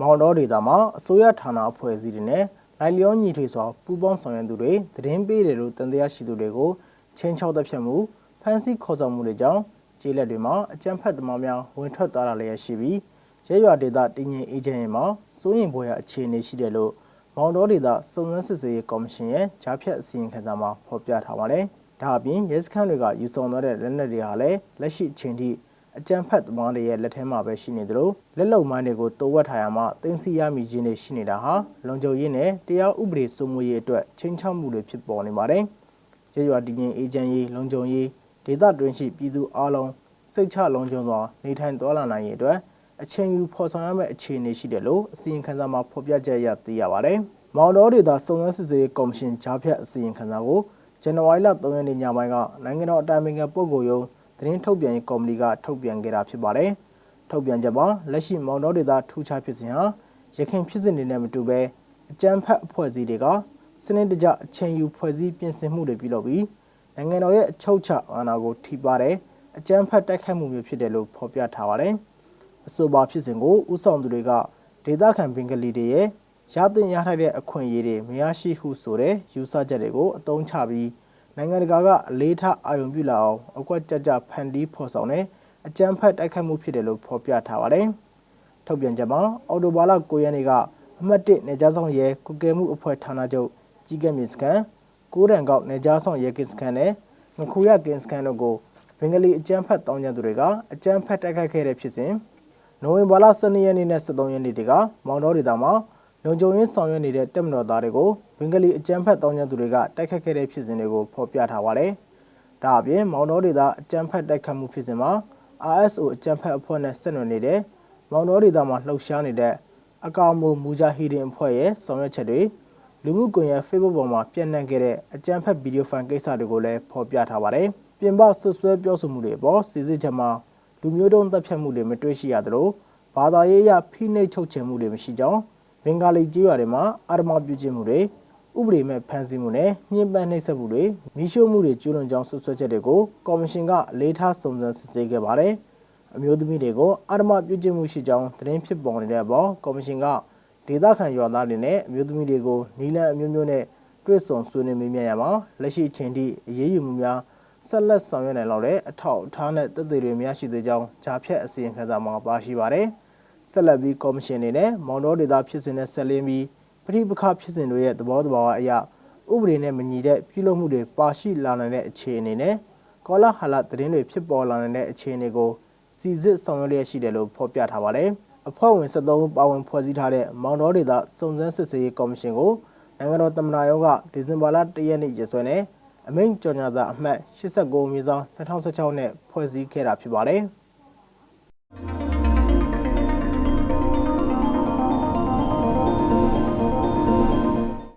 မောင်တော်ဒေသမှာအစိုးရဌာနအဖွဲ့အစည်းတွေနဲ့လိုက်လျောညီထွေစွာပူးပေါင်းဆောင်ရွက်သူတွေသတင်းပေးတယ်လို့တန်တရားရှိသူတွေကိုချင်းချောက်သက်ဖြတ်မှုဖမ်းဆီးခေါ်ဆောင်မှုတွေကြောင့်ကျေးလက်တွေမှာအကြမ်းဖက်သမားများဝင်ထွက်သွားတာလည်းရရှိပြီးရဲရွာဒေသတည်ငြိမ်အေဂျင့်ရဲ့မှာစိုးရင်ဘွယ်ရအခြေအနေရှိတယ်လို့မောင်တော်ဒေသစုံစမ်းစစ်ဆေးရေးကော်မရှင်ရဲ့ဂျားဖြတ်အစီရင်ခံစာမှာဖော်ပြထားပါတယ်။ဒါအပြင်ရဲစခန်းတွေကယူဆောင်သွားတဲ့လက်နက်တွေဟာလည်းလက်ရှိအချိန်ထိ အကြမ်းဖက်သမားတွေရဲ့လက်ထဲမှာပဲရှိနေသလိုလက်လုံမိုင်းတွေကိုတိုးဝက်ထားရမှတင်းစီရမိခြင်းတွေရှိနေတာဟာလုံခြုံရေးနဲ့တရားဥပဒေစိုးမိုးရေးအတွက်ချင်းချောက်မှုတွေဖြစ်ပေါ်နေပါတယ်။ရရွာတည်ငြိမ်အေဂျင့်ရေးလုံခြုံရေးဒေသတွင်းရှိပြည်သူအလုံးစိတ်ချလုံခြုံစွာနေထိုင်သွားလာနိုင်ရေးအတွက်အချိန်ယူဖော်ဆောင်ရမယ့်အခြေအနေရှိတယ်လို့အစီရင်ခံစာမှာဖော်ပြချက်အရသိရပါတယ်။မောင်တော်ဒေသစုံစမ်းစစ်ဆေးရေးကော်မရှင်ဂျားဖြတ်အစီရင်ခံစာကိုဇန်နဝါရီလ3ရက်နေ့ညပိုင်းကနိုင်ငံတော်အတိုင်ပင်ခံပုဂ္ဂိုလ်ရုံး သတင်းထုတ်ပြန်ရေးကော်မတီကထုတ်ပြန်ခဲ့တာဖြစ်ပါတယ်။ထုတ်ပြန်ချက်မှာလက်ရှိမောင်တော်ဒေသထူးခြားဖြစ်စဉ်ဟာရခိုင်ဖြစ်စဉ်တွေနဲ့မတူဘဲအကြမ်းဖက်အဖွဲ့အစည်းတွေကစနစ်တကျအချိန်ယူဖွဲ့စည်းပြင်ဆင်မှုတွေပြုလုပ်ပြီးနိုင်ငံတော်ရဲ့အချုပ်အခြာအာဏာကိုထိပါတဲ့အကြမ်းဖက်တိုက်ခိုက်မှုမျိုးဖြစ်တယ်လို့ဖော်ပြထားပါတယ်။အဆိုပါဖြစ်စဉ်ကိုဥဆောင်သူတွေကဒေသခံဘင်္ဂလီတွေရဲ့ရသင့်ရထိုက်တဲ့အခွင့်အရေးတွေမရရှိဟုဆိုတဲ့ယူဆချက်တွေကိုအသုံးချပြီး နိုင်ငံတကာကအလေးထားအာရုံပြုလာအောင်အကွက်ကြကြဖန်တီးဖော်ဆောင်တဲ့အကြမ်းဖက်တိုက်ခတ်မှုဖြစ်တယ်လို့ဖော်ပြထားပါတယ်။ထုတ်ပြန်ချက်မှာအော်တိုဘာလ9ရက်နေ့ကအမှတ်1နေကြားဆောင်ရဲကုကဲမှုအဖွဲ့ဌာနချုပ်ကြီးကဲမြေစကန်ကိုးရန်ကောက်နေကြားဆောင်ရဲကင်းစကန်နဲ့ငခုရကင်းစကန်တို့ကိုဘင်္ဂလီအကြမ်းဖက်တောင်းကြသူတွေကအကြမ်းဖက်တိုက်ခိုက်ခဲ့တဲ့ဖြစ်စဉ်နိုဝင်ဘာလ12ရက်နေ့နဲ့13ရက်နေ့တွေကမောင်တော်ဒေသမှာ လုံခြုံရေးဆောင်ရွက်နေတဲ့တပ်မတော်သားတွေကိုဘင်္ဂလီအကြမ်းဖက်တောင်းကြသူတွေကတိုက်ခတ်ခဲ့တဲ့ဖြစ်စဉ်တွေကိုဖော်ပြထားပါတယ်။ဒါအပြင်မောင်တော်ဒေသအကြမ်းဖက်တိုက်ခတ်မှုဖြစ်စဉ်မှာ RSO အကြမ်းဖက်အဖွဲ့နဲ့ဆက်နွယ်နေတဲ့မောင်တော်ဒေသမှာလှုပ်ရှားနေတဲ့အကောင်မိုမူဂျာဟီဒင်အဖွဲ့ရဲ့ဆောင်ရွက်ချက်တွေလူမှုကွန်ရက် Facebook ပေါ်မှာပြန့်နှံ့ခဲ့တဲ့အကြမ်းဖက်ဗီဒီယိုဖိုင်ကိစ္စတွေကိုလည်းဖော်ပြထားပါတယ်။ပြင်ပဆွဆွဲပြောဆိုမှုတွေအပေါ်စီစစ်ချက်မှာလူမျိုးတုံးတပ်ဖြတ်မှုတွေမတွေ့ရှိရသလိုဘာသာရေးအရဖိနှိပ်ချုပ်ချယ်မှုတွေမရှိကြောင်း ဘင်္ဂါလီကြေးရွာတွေမှာအာရမပြုခြင်းမှုတွေဥပဒေမဲ့ဖမ်းဆီးမှုနဲ့ညှဉ်းပန်းနှိပ်စက်မှုတွေမိရှုမှုတွေကျူးလွန်ကြောင်းဆွဆွဲချက်တွေကိုကော်မရှင်ကအလေးထားစုံစမ်းစစ်ဆေးခဲ့ပါတယ်။အမျိုးသမီးတွေကိုအာရမပြုခြင်းမှုရှိကြောင်းသတင်းဖြစ်ပေါ်နေတဲ့အပေါ်ကော်မရှင်ကဒေသခံရွာသားတွေနဲ့အမျိုးသမီးတွေကိုနီလန်အမျိုးမျိုးနဲ့တွေ့ဆုံဆွေးနွေးမေးမြန်းရမှာလက်ရှိအချိန်ထိအရေးယူမှုများဆက်လက်ဆောင်ရွက်နိုင်လောက်တဲ့အထောက်အထားနဲ့တည်တည်တွေများရှိသေးကြောင်းဂျာဖြတ်အစီရင်ခံစာမှာပါရှိပါတယ်။ ဆက်လက်ပြီးကော်မရှင်အနေနဲ့မောင်တော်ဒေသဖြစ်စဉ်နဲ့ဆက်လင်းပြီးပဋိပက္ခဖြစ်စဉ်တွေရဲ့သဘောတဘာဝအရဥပဒေနဲ့မညီတဲ့ပြုလုပ်မှုတွေပါရှိလာနိုင်တဲ့အခြေအနေနဲ့ကောလာဟလသတင်းတွေဖြစ်ပေါ်လာနိုင်တဲ့အခြေအနေကိုစီစစ်ဆောင်ရွက်လျက်ရှိတယ်လို့ဖော်ပြထားပါတယ်။အဖွဲ့ဝင်73ဦးပါဝင်ဖွဲ့စည်းထားတဲ့မောင်တော်ဒေသစုံစမ်းစစ်ဆေးရေးကော်မရှင်ကိုနိုင်ငံတော်သမ္မတရုံးကဒီဇင်ဘာလ1ရက်နေ့ရက်စွဲနဲ့အမိန့်ကြော်ညာစာအမှတ်89မြေဆောင်2016နဲ့ဖွဲ့စည်းခဲ့တာဖြစ်ပါတယ်။